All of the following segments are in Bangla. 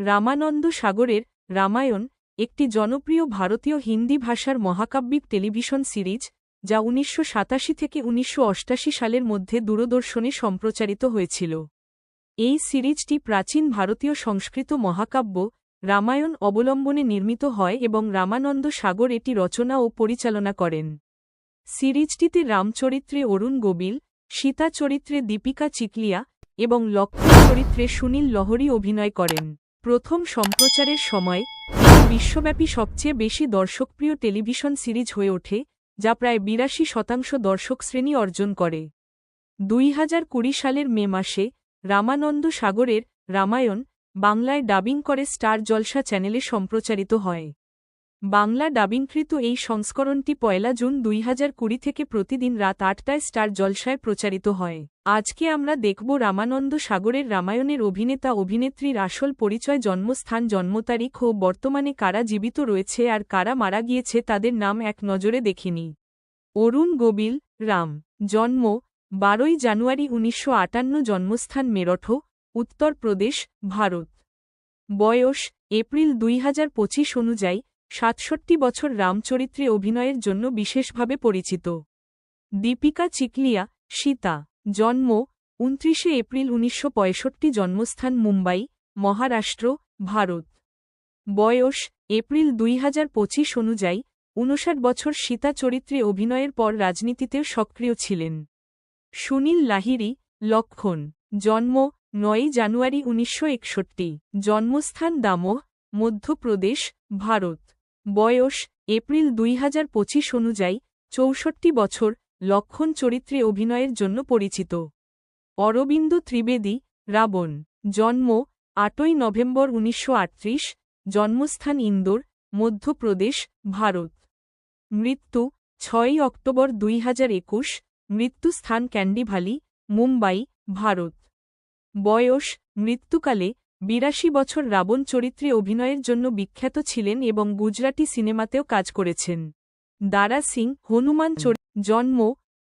রামানন্দ সাগরের রামায়ণ, একটি জনপ্রিয় ভারতীয় হিন্দি ভাষার মহাকাব্যিক টেলিভিশন সিরিজ, যা উনিশশো সাতাশি থেকে উনিশশো সালের মধ্যে দূরদর্শনে সম্প্রচারিত হয়েছিল। এই সিরিজটি প্রাচীন ভারতীয় সংস্কৃত মহাকাব্য, রামায়ণ অবলম্বনে নির্মিত হয় এবং রামানন্দ সাগর এটি রচনা ও পরিচালনা করেন। সিরিজটিতে রামচরিত্রে অরুণ গোবিল, সীতা চরিত্রে দীপিকা চিকলিয়া এবং লক্ষ্মণ চরিত্রে সুনীল লহরী অভিনয় করেন। প্রথম সম্প্রচারের সময় বিশ্বব্যাপী সবচেয়ে বেশি দর্শকপ্রিয় টেলিভিশন সিরিজ হয়ে ওঠে, যা প্রায় বিরাশি শতাংশ দর্শক শ্রেণি অর্জন করে। দুই হাজার কুড়ি সালের মে মাসে, রামানন্দ সাগরের রামায়ণ বাংলায় ডাবিং করে স্টার জলসা চ্যানেলে সম্প্রচারিত হয়। বাংলা ডাবিংকৃত এই সংস্করণটি পয়লা জুন দুই হাজার কুড়ি থেকে প্রতিদিন রাত আটটায় স্টার জলসায় প্রচারিত হয়। আজকে আমরা দেখব রামানন্দ সাগরের রামায়ণের অভিনেতা অভিনেত্রীর আসল পরিচয়, জন্মস্থান জন্মতারিখ ও বর্তমানে কারা জীবিত রয়েছে আর কারা মারা গিয়েছে তাদের নাম এক নজরে দেখিনি অরুণ গোবিল, রাম। জন্ম, বারোই জানুয়ারি উনিশশো আটান্ন, জন্মস্থান মেরঠ, উত্তরপ্রদেশ, ভারত। বয়স, এপ্রিল দুই হাজার পঁচিশ অনুযায়ী সাতষট্টি বছর রামচরিত্রে অভিনয়ের জন্য বিশেষভাবে পরিচিত। দীপিকা চিকলিয়া, সীতা, জন্ম উনত্রিশে এপ্রিল উনিশশো পঁয়ষট্টি জন্মস্থান মুম্বাই, মহারাষ্ট্র, ভারত। বয়স এপ্রিল দুই হাজার পঁচিশ অনুযায়ী উনষাট বছর সীতা চরিত্রে অভিনয়ের পর রাজনীতিতেও সক্রিয় ছিলেন। সুনীল লাহিরি লক্ষণ, জন্ম নয়ই জানুয়ারি উনিশশো একষট্টি, জন্মস্থান দামোহ, মধ্যপ্রদেশ, ভারত। বয়স এপ্রিল দুই হাজার পঁচিশ অনুযায়ী চৌষট্টি বছর লক্ষণ চরিত্রে অভিনয়ের জন্য পরিচিত। অরবিন্দ ত্রিবেদী, রাবণ, জন্ম আটই নভেম্বর উনিশশো আটত্রিশ, জন্মস্থান ইন্দোর, মধ্যপ্রদেশ, ভারত। মৃত্যু ছয়ই অক্টোবর দুই হাজার একুশ, মৃত্যুস্থান ক্যান্ডিভালি, মুম্বাই, ভারত। বয়স মৃত্যুকালে বিরাশি বছর রাবণ চরিত্রে অভিনয়ের জন্য বিখ্যাত ছিলেন এবং গুজরাটি সিনেমাতেও কাজ করেছেন। দারা সিং, হনুমান জন্ম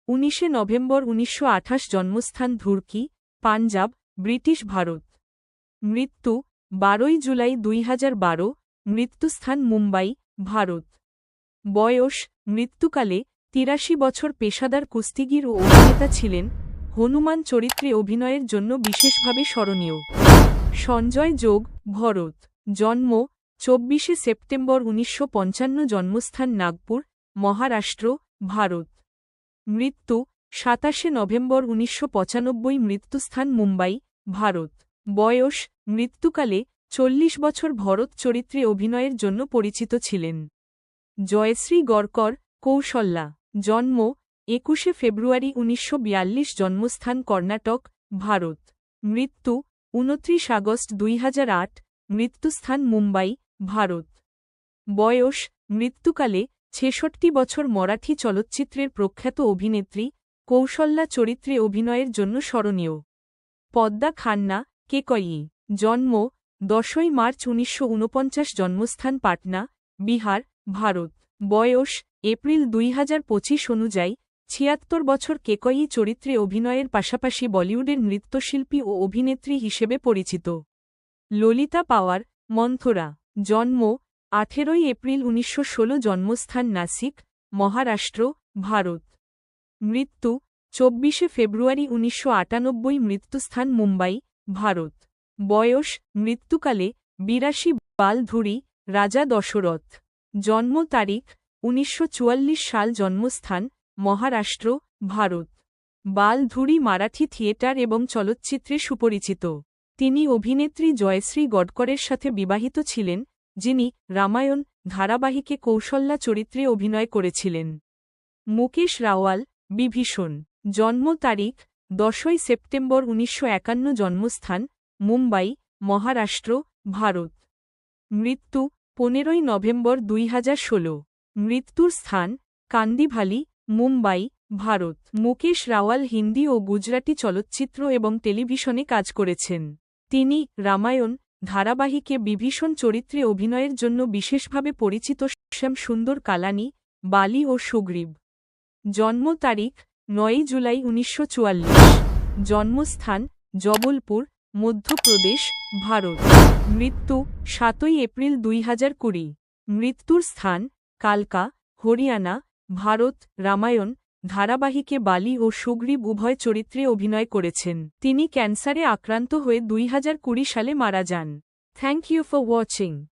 উনিশে নভেম্বর উনিশশো আঠাশ, জন্মস্থান ধুরকি, পাঞ্জাব, ব্রিটিশ ভারত। মৃত্যু বারোই জুলাই দুই হাজার বারো, মৃত্যুস্থান মুম্বাই, ভারত। বয়স মৃত্যুকালে তিরাশি বছর পেশাদার কুস্তিগির ও অভিনেতা ছিলেন। হনুমান চরিত্রে অভিনয়ের জন্য বিশেষভাবে স্মরণীয়। সঞ্জয় যোগ ভরত। জন্ম, চব্বিশে সেপ্টেম্বর উনিশশো পঞ্চান্ন, জন্মস্থান নাগপুর, মহারাষ্ট্র, ভারত। মৃত্যু, সাতাশে নভেম্বর উনিশশো পঁচানব্বই, মৃত্যুস্থান মুম্বাই, ভারত। বয়স, মৃত্যুকালে চল্লিশ বছর ভরত চরিত্রে অভিনয়ের জন্য পরিচিত ছিলেন। জয়শ্রী গড়কর, কৌশল্যা। জন্ম, একুশে ফেব্রুয়ারি উনিশশো বিয়াল্লিশ, জন্মস্থান কর্ণাটক, ভারত। মৃত্যু উনত্রিশ আগস্ট দুই হাজার আট, মৃত্যুস্থান মুম্বাই, ভারত। বয়স, মৃত্যুকালে ছেষট্টি বছর মরাঠি চলচ্চিত্রের প্রখ্যাত অভিনেত্রী, কৌশল্যা চরিত্রে অভিনয়ের জন্য স্মরণীয়। পদ্মা খান্না কেকয়ি জন্ম, দশই মার্চ উনিশশো ঊনপঞ্চাশ জন্মস্থান পাটনা, বিহার, ভারত। বয়স, এপ্রিল দুই হাজার পঁচিশ অনুযায়ী ছিয়াত্তর বছর কেকয়ি চরিত্রে অভিনয়ের পাশাপাশি বলিউডের নৃত্যশিল্পী ও অভিনেত্রী হিসেবে পরিচিত। ললিতা পাওয়ার, মন্থরা, জন্ম, আঠেরোই এপ্রিল উনিশশো ষোল, জন্মস্থান নাসিক, মহারাষ্ট্র, ভারত। মৃত্যু, চব্বিশে ফেব্রুয়ারি উনিশশো আটানব্বই, মৃত্যুস্থান মুম্বাই, ভারত। বয়স, মৃত্যুকালে, বিরাশি, বালধুরি, রাজা দশরথ। জন্ম তারিখ, উনিশশো চুয়াল্লিশ সাল, জন্মস্থান মহারাষ্ট্র, ভারত। বালধুরি মারাঠি থিয়েটার এবং চলচ্চিত্রে সুপরিচিত। তিনি অভিনেত্রী জয়শ্রী গডকরের সাথে বিবাহিত ছিলেন, যিনি রামায়ণ, ধারাবাহিকে কৌশল্যা চরিত্রে অভিনয় করেছিলেন। মুকেশ রাওয়াল, বিভীষণ। জন্ম তারিখ, দশই সেপ্টেম্বর উনিশশো একান্ন জন্মস্থান, মুম্বাই, মহারাষ্ট্র, ভারত। মৃত্যু, পনেরোই নভেম্বর দুই হাজার ষোলো। মৃত্যুর স্থান, কান্দিভালি মুম্বাই, ভারত। মুকেশ রাওয়াল হিন্দি ও গুজরাটি চলচ্চিত্র এবং টেলিভিশনে কাজ করেছেন। তিনি রামায়ণ, ধারাবাহিকে বিভীষণ চরিত্রে অভিনয়ের জন্য বিশেষভাবে পরিচিত শ্যাম সুন্দর কালানি, বালি ও সুগ্রীব। জন্ম তারিখ নয়ই জুলাই উনিশশো চুয়াল্লিশ। জন্মস্থান, জবলপুর, মধ্যপ্রদেশ, ভারত। মৃত্যু, সাতই এপ্রিল দুই হাজার কুড়ি। মৃত্যুর স্থান, কালকা, হরিয়ানা ভারত, রামায়ণ, ধারাবাহিকে বালি ও সুগ্রীব উভয় চরিত্রে অভিনয় করেছেন। তিনি ক্যান্সারে আক্রান্ত হয়ে দুই সালে মারা যান। Thank you for watching.